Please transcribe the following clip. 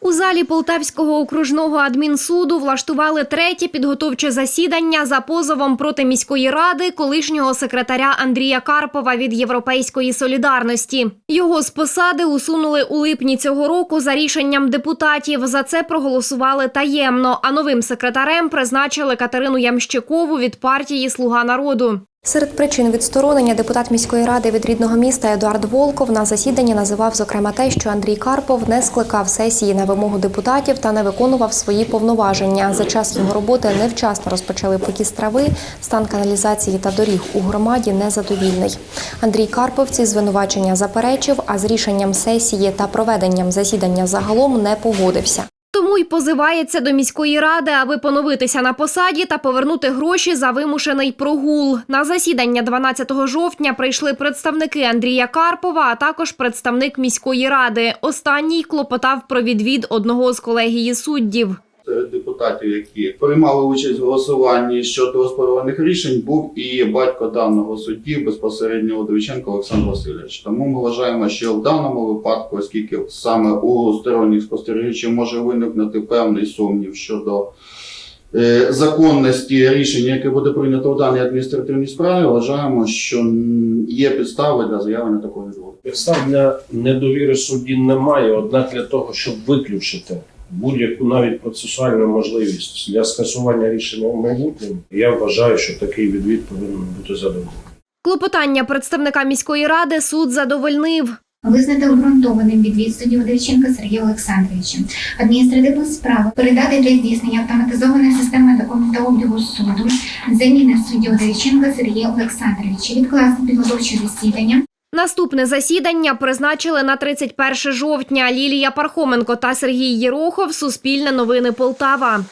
У залі Полтавського окружного адмінсуду влаштували третє підготовче засідання за позовом проти міської ради колишнього секретаря Андрія Карпова від Європейської солідарності. Його з посади усунули у липні цього року за рішенням депутатів. За це проголосували таємно. А новим секретарем призначили Катерину Ямщикову від партії Слуга народу. Серед причин відсторонення депутат міської ради від рідного міста Едуард Волков на засіданні називав зокрема те, що Андрій Карпов не скликав сесії на вимогу депутатів та не виконував свої повноваження. За час його роботи невчасно розпочали покіс трави, стан каналізації та доріг у громаді незадовільний. Андрій Карпов ці звинувачення заперечив, а з рішенням сесії та проведенням засідання загалом не погодився. Тому й позивається до міської ради, аби поновитися на посаді та повернути гроші за вимушений прогул. На засідання 12 жовтня прийшли представники Андрія Карпова, а також представник міської ради. Останній клопотав про відвід одного з колегії суддів. Серед депутатів, які приймали участь в голосуванні щодо оспорюваних рішень, був і батько даного судді безпосередньо Удовиченко Олександр Васильович. Тому ми вважаємо, що в даному випадку, оскільки саме у сторонніх спостерігачів може виникнути певний сумнів щодо е, законності рішення, яке буде прийнято в даній адміністративній справі, вважаємо, що є підстави для заявлення такого відводу. Підстав для недовіри судді немає, однак для того, щоб виключити будь-яку навіть процесуальну можливість для скасування рішення в майбутньому, я вважаю, що такий відвід повинен бути задоволений. Клопотання представника міської ради суд задовольнив. Визнати обґрунтованим відвід судді Удовиченка Сергія Олександровича. Адміністративну справу передати для здійснення автоматизованої системи документообігу суду заміни судді Удовиченка Сергія Олександровича. Відкласти підготовче засідання Наступне засідання призначили на 31 жовтня. Лілія Пархоменко та Сергій Єрохов. Суспільне новини Полтава.